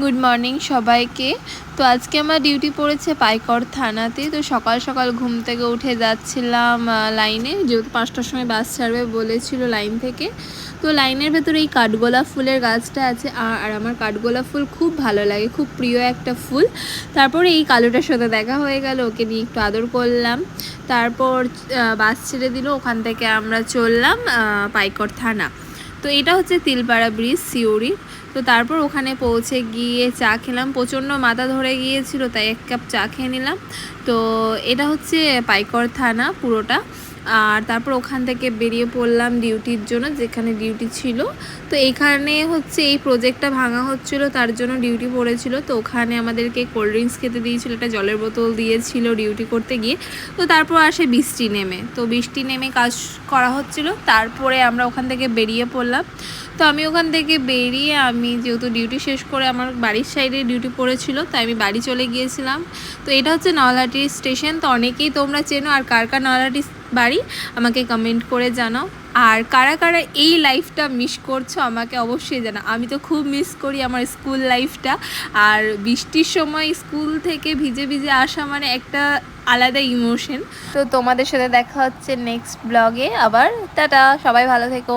Good morning সবাইকে। তো আজকে আমার ডিউটি পড়েছে পাইকর থানাতে। তো সকাল সকাল ঘুম থেকে উঠে যাচ্ছিলাম লাইনে যেহেতু পাঁচটার সময় বাস ছাড়বে বলেছিল লাইন থেকে। তো লাইনের ভেতরে এই কাঠগোলাপ ফুলের গাছটা আছে। আর আমার কাঠগোলাপ ফুল খুব ভালো লাগে, খুব প্রিয় একটা ফুল। তারপরে এই কালোটার সাথে দেখা হয়ে গেল, ওকে নিয়ে একটু আদর করলাম। তারপর বাস ছেড়ে দিল, ওখান থেকে আমরা চললাম পাইকর থানা। তো এটা হচ্ছে তিলপাড়া ব্রিজ সিউড়ি। তো তারপর ওখানে পৌঁছে গিয়ে চা খেলাম। প্রচণ্ড মাথা ধরে গিয়েছিল, তাই এক কাপ চা খেয়ে নিলাম। তো এটা হচ্ছে পাইকর থানা পুরোটা। আর তারপর ওখান থেকে বেরিয়ে পড়লাম ডিউটির জন্য, যেখানে ডিউটি ছিল। তো এইখানে হচ্ছে এই প্রজেক্টটা ভাঙা হচ্ছিল, তার জন্য ডিউটি পড়েছিল। তো ওখানে আমাদেরকে কোল্ড ড্রিঙ্কস খেতে দিয়েছিল, একটা জলের বোতল দিয়েছিল ডিউটি করতে গিয়ে। তো তারপর আসে বৃষ্টি নেমে। তো বৃষ্টি নেমে কাজ করা হচ্ছিল, তারপরে আমরা ওখান থেকে বেরিয়ে পড়লাম। তো আমি ওখান থেকে বেরিয়ে, আমি যেহেতু ডিউটি শেষ করে আমার বাড়ির সাইডে ডিউটি পড়েছিল, তাই আমি বাড়ি চলে গিয়েছিলাম। তো এটা হচ্ছে নলহাটি স্টেশন, তো অনেকেই তোমরা চেনো, আর কার কার নলহাটি বাড়ি, আমাকে কমেন্ট করে জানাও। আর কারা কারা এই লাইফটা মিস করছ, আমাকে অবশ্যই জানা। আমি তো খুব মিস করি আমার স্কুল লাইফটা আর বৃষ্টির সময় স্কুল থেকে ভিজে ভিজে আসা মানে একটা আলাদা ইমোশন তো তোমাদের সাথে দেখা হচ্ছে নেক্সট ব্লগে আবার, টাটা! সবাই ভালো থেকো।